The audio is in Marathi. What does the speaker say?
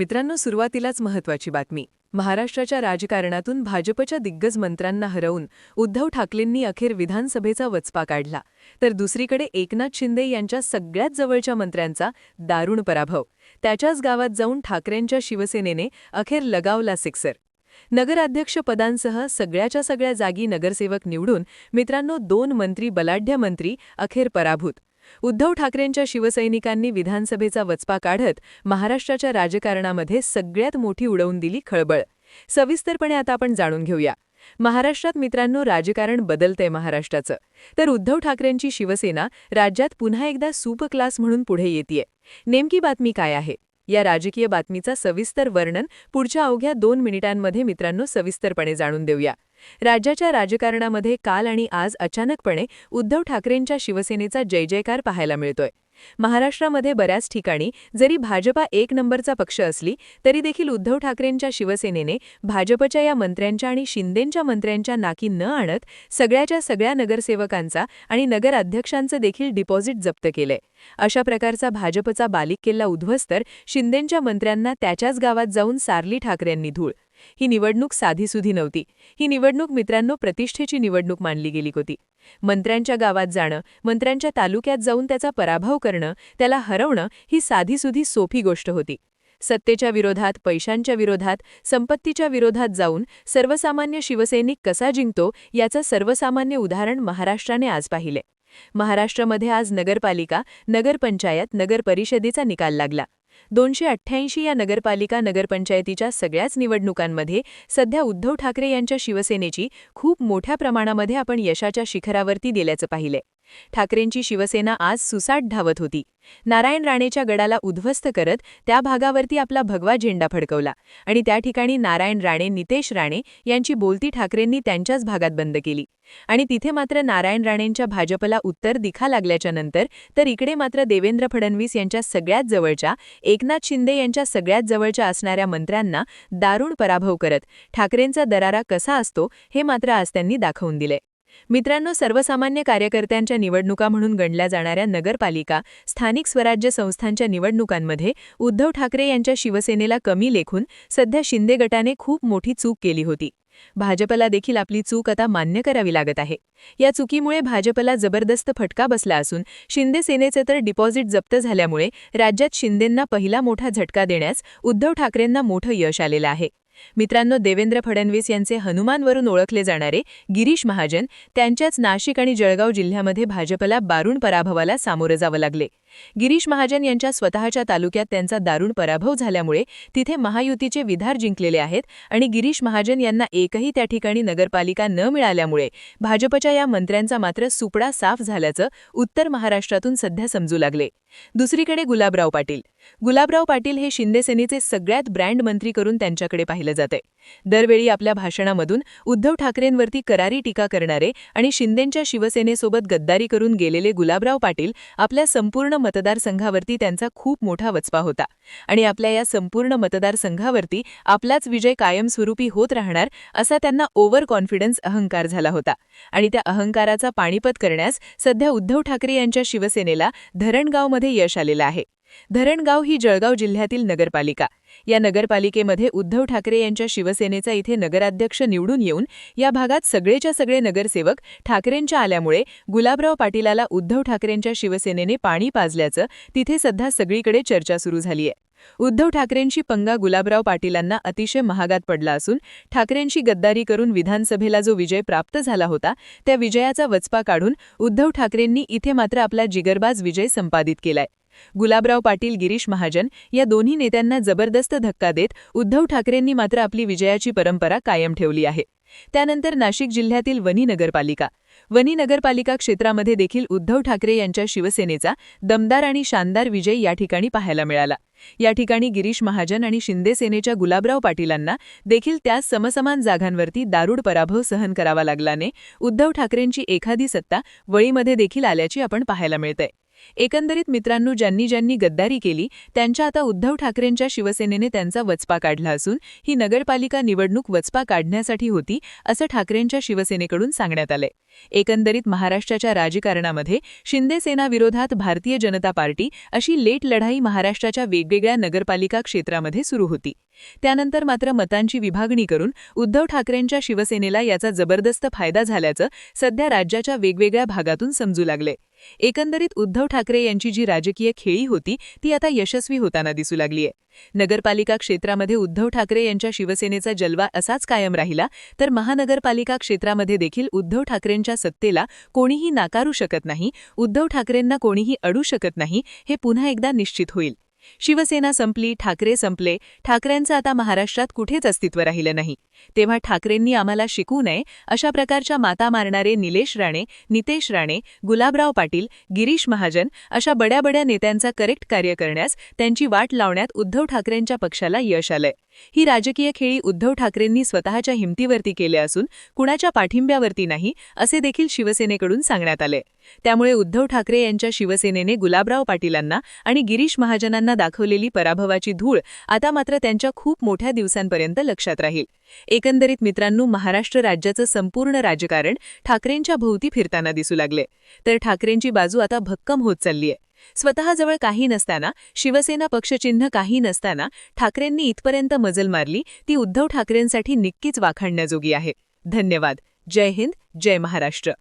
मित्रांनो सुरुवातीलाच महत्वाची बातमी. महाराष्ट्राच्या राजकारणातून भाजपच्या दिग्गज मंत्र्यांना हरवून उद्धव ठाकरेंनी अखेर विधानसभेचा वचपा काढला. तर दुसरीकडे एकनाथ शिंदे यांच्या सगळ्यात जवळच्या मंत्र्यांचा दारुण पराभव. त्याच्याच गावात जाऊन ठाकरेंच्या शिवसेनेने अखेर लगावला सिक्सर. नगराध्यक्षपदांसह सगळ्याच्या सगळ्या जागी नगरसेवक निवडून मित्रांनो दोन मंत्री बलाढ्य मंत्री अखेर पराभूत. उद्धव ठाकरेंच्या शिवसैनिकांनी विधानसभेचा वचपा काढत महाराष्ट्राच्या राजकारणामध्ये सगळ्यात मोठी उडवून दिली खळबळ. सविस्तरपणे आता आपण जाणून घेऊया. महाराष्ट्रात मित्रांनो राजकारण बदलतंय महाराष्ट्राचं. तर उद्धव ठाकरेंची शिवसेना राज्यात पुन्हा एकदा सुप क्लास म्हणून पुढे येतेय. नेमकी बातमी काय आहे? या राजकीय बातमीचा सविस्तर वर्णन पुढच्या अवघ्या दोन मिनिटांमध्ये मित्रांनो सविस्तरपणे जाणून देऊया. राज्याच्या राजकारणामध्ये काल आणि आज अचानकपणे उद्धव ठाकरेंच्या शिवसेनेचा जय जयकार पाहायला मिळतोय. महाराष्ट्रामध्ये बऱ्याच ठिकाणी जरी भाजपा एक नंबरचा पक्ष असली तरी देखील उद्धव ठाकरेंच्या शिवसेनेने भाजपच्या या मंत्र्यांच्या आणि शिंदेंच्या मंत्र्यांच्या नाकी न आणत सगळ्याच्या सगळ्या नगरसेवकांचा आणि नगराध्यक्षांचं देखील डिपॉझिट जप्त केलंय. अशा प्रकारचा भाजपचा बालिक किल्ला उद्ध्वस्तर शिंदेंच्या मंत्र्यांना त्याच्याच गावात जाऊन सारली ठाकरेंनी धूळ ही निवडणूक साधीसुधी नव्हती. ही निवडणूक मित्रांनो प्रतिष्ठेची निवडणूक मानली गेली होती. मंत्र्यांच्या गावात जाणं मंत्र्यांच्या तालुक्यात जाऊन त्याचा पराभव करणं त्याला हरवणं ही साधीसुधी सोपी गोष्ट होती. सत्तेच्या विरोधात पैशांच्या विरोधात संपत्तीच्या विरोधात जाऊन सर्वसामान्य शिवसैनिक कसा जिंकतो याचं सर्वसामान्य उदाहरण महाराष्ट्राने आज पाहिले. महाराष्ट्रामध्ये आज नगरपालिका नगरपंचायत नगरपरिषदेचा निकाल लागला. दोनशे अठ्ठ्याऐंशी या नगरपालिका नगरपंचायतीच्या सगळ्याच निवडणुकांमध्ये सध्या उद्धव ठाकरे यांच्या शिवसेनेची खूप मोठ्या प्रमाणामध्ये आपण यशाच्या शिखरावरती दिल्याचं पाहिलंय. ठाकरेंची शिवसेना आज सुसाट धावत होती. नारायण राणेच्या गडाला उद्ध्वस्त करत त्या भागावरती आपला भगवा झेंडा फडकवला आणि त्या ठिकाणी नारायण राणे नितेश राणे यांची बोलती ठाकरेंनी त्यांच्याच भागात बंद केली. आणि तिथे मात्र नारायण राणेंच्या भाजपला उत्तर दिखा लागल्याच्या नंतर तर इकडे मात्र देवेंद्र फडणवीस यांच्या सगळ्यात जवळच्या एकनाथ शिंदे यांच्या सगळ्यात जवळच्या असणाऱ्या मंत्र्यांना दारुण पराभव करत ठाकरेंचा दरारा कसा असतो हे मात्र आज त्यांनी दाखवून दिले मित्रांनो सर्वसामान्य कार्यकर्त्यांच्या निवडणुका म्हणून गणल्या जाणाऱ्या नगरपालिका स्थानिक स्वराज्य संस्थांच्या निवडणुकांमध्ये उद्धव ठाकरे यांच्या शिवसेनेला कमी लेखून सध्या शिंदे गटाने खूप मोठी चूक केली होती. भाजपला देखील आपली चूक आता मान्य करावी लागत आहे. या चुकीमुळे भाजपला जबरदस्त फटका बसला असून शिंदे सेनेचे तर डिपॉझिट जप्त झाल्यामुळे राज्यात शिंदेंना पहिला मोठा झटका देण्यास उद्धव ठाकरेंना मोठं यश आलेलं आहे. मित्रांनो देवेंद्र फडणवीस यांचे हनुमानवरून ओळखले जाणारे गिरीश महाजन त्यांच्याच नाशिक आणि जळगाव जिल्ह्यामध्ये भाजपला बारुण पराभवाला सामोरं जावं लागले. गिरीश महाजन यांच्या स्वतःच्या तालुक्यात त्यांचा दारुण पराभव झाल्यामुळे तिथे महायुतीचे विधार जिंकलेले आहेत आणि गिरीश महाजन यांना एकही त्या ठिकाणी नगरपालिका न मिळाल्यामुळे भाजपच्या या मंत्र्यांचा मात्र सुपडा साफ झाल्याचं उत्तर महाराष्ट्रातून सध्या समजू लागले. दुसरीकडे गुलाबराव पाटील. गुलाबराव पाटील हे शिंदेसेनेचे सगळ्यात ब्रँड मंत्री करून त्यांच्याकडे पाहिलं जाते. दरवेळी आपल्या भाषणामधून उद्धव ठाकरेंवरती करारी टीका करणारे आणि शिंदेंच्या शिवसेनेसोबत गद्दारी करून गेलेले गुलाबराव पाटील आपल्या संपूर्ण मतदारसंघावरती त्यांचा खूप मोठा वचपा होता. आणि आपल्या या संपूर्ण मतदारसंघावरती आपलाच विजय कायमस्वरूपी होत राहणार असा त्यांना ओव्हर कॉन्फिडन्स अहंकार झाला होता. आणि त्या अहंकाराचा पाणीपत करण्यास सध्या उद्धव ठाकरे यांच्या शिवसेनेला धरणगावमध्ये यश आलेलं आहे. धरणगाव ही जळगाव जिल्ह्यातील नगरपालिका. या नगरपालिकेमध्ये उद्धव ठाकरे यांच्या शिवसेनेचा इथे नगराध्यक्ष निवडून येऊन या भागात सगळेच्या सगळे नगरसेवक ठाकरेंच्या आल्यामुळे गुलाबराव पाटीलाला उद्धव ठाकरेंच्या शिवसेनेने पाणी पाजल्याचं तिथे सध्या सगळीकडे चर्चा सुरू झाली आहे. उद्धव ठाकरेंची पंगा गुलाबराव पाटीलांना अतिशय महागात पडला असून ठाकरेंशी गद्दारी करून विधानसभेला जो विजय प्राप्त झाला होता त्या विजयाचा वचपा काढून उद्धव ठाकरेंनी इथे मात्र आपला जिगरबाज विजय संपादित केलाय. गुलाबराव पाटील गिरीश महाजन या दोन्ही नेत्यांना जबरदस्त धक्का देत उद्धव ठाकरेंनी मात्र आपली विजयाची परंपरा कायम ठेवली आहे. त्यानंतर नाशिक जिल्ह्यातील वनी नगरपालिका. वनी नगरपालिका क्षेत्रामध्ये देखील उद्धव ठाकरे यांच्या शिवसेनेचा दमदार आणि शानदार विजय या ठिकाणी पाहायला मिळाला. या ठिकाणी गिरीश महाजन आणि शिंदे सेनेच्या गुलाबराव पाटीलांना देखील त्या समसमान जागांवरती दारुड पराभव सहन करावा लागल्याने उद्धव ठाकरेंची एखादी सत्ता वळीमध्ये देखील आल्याची आपण पाहायला मिळतंय. एकंदरीत मित्रांनो ज्यांनी ज्यांनी गद्दारी केली त्यांच्या आता उद्धव ठाकरेंच्या शिवसेनेने त्यांचा वचपा काढला असून ही नगरपालिका निवडणूक वचपा काढण्यासाठी होती असं ठाकरेंच्या शिवसेनेकडून सांगण्यात आलंय. एकंदरीत महाराष्ट्राच्या राजकारणामध्ये शिंदे सेना विरोधात भारतीय जनता पार्टी अशी लेट लढाई महाराष्ट्राच्या वेगवेगळ्या नगरपालिका क्षेत्रामध्ये सुरू होती. त्यानंतर मात्र मतांची विभागणी करून उद्धव ठाकरेंच्या शिवसेनेला याचा जबरदस्त फायदा झाल्याचं सध्या राज्याच्या वेगवेगळ्या भागातून समजू लागले. एकंदरीत उद्धव ठाकरे यांची जी राजकीय खेळी होती ती आता यशस्वी होताना दिसू लागलीय. नगरपालिका क्षेत्रामध्ये उद्धव ठाकरे यांच्या शिवसेनेचा जलवा असाच कायम राहिला तर महानगरपालिका क्षेत्रामध्ये देखील उद्धव ठाकरेंच्या सत्तेला कोणीही नाकारू शकत नाही उद्धव ठाकरेंना कोणीही अडू शकत नाही हे पुन्हा एकदा निश्चित होईल. शिवसेना संपली ठाकरे संपले ठाकरेंचं आता महाराष्ट्रात कुठेच अस्तित्व राहिलं नाही. तेव्हा ठाकरेंनी आम्हाला शिकू नये अशा प्रकारच्या माता मारणारे निलेश राणे नितेश राणे गुलाबराव पाटील गिरीश महाजन अशा बड्या बड्या नेत्यांचा करेक्ट कार्य करण्यास त्यांची वाट लावण्यात उद्धव ठाकरेंच्या पक्षाला यश आलंय. ही राजकीय खेळी उद्धव ठाकरेंनी स्वतःच्या हिमतीवरती केल्या असून कुणाच्या पाठिंब्यावरती नाही असे देखील शिवसेनेकडून सांगण्यात आले. त्यामुळे उद्धव ठाकरे यांच्या शिवसेनेने गुलाबराव पाटीलांना आणि गिरीश महाजनांना दाखवलेली पराभवाची धूळ आता मात्र त्यांच्या खूप मोठ्या दिवसांपर्यंत लक्षात राहील. एकंदरीत मित्रांनो महाराष्ट्र राज्याचं संपूर्ण राजकारण ठाकरेंच्या भोवती फिरताना दिसू लागले. तर ठाकरेंची बाजू आता भक्कम होत चाललीय. स्वतःजवळ काही नसताना शिवसेना पक्षचिन्ह काही नसताना ठाकरेंनी इथपर्यंत मजल मारली ती उद्धव ठाकरेंसाठी नक्कीच वाखाणण्याजोगी आहे. धन्यवाद. जय हिंद. जय महाराष्ट्र.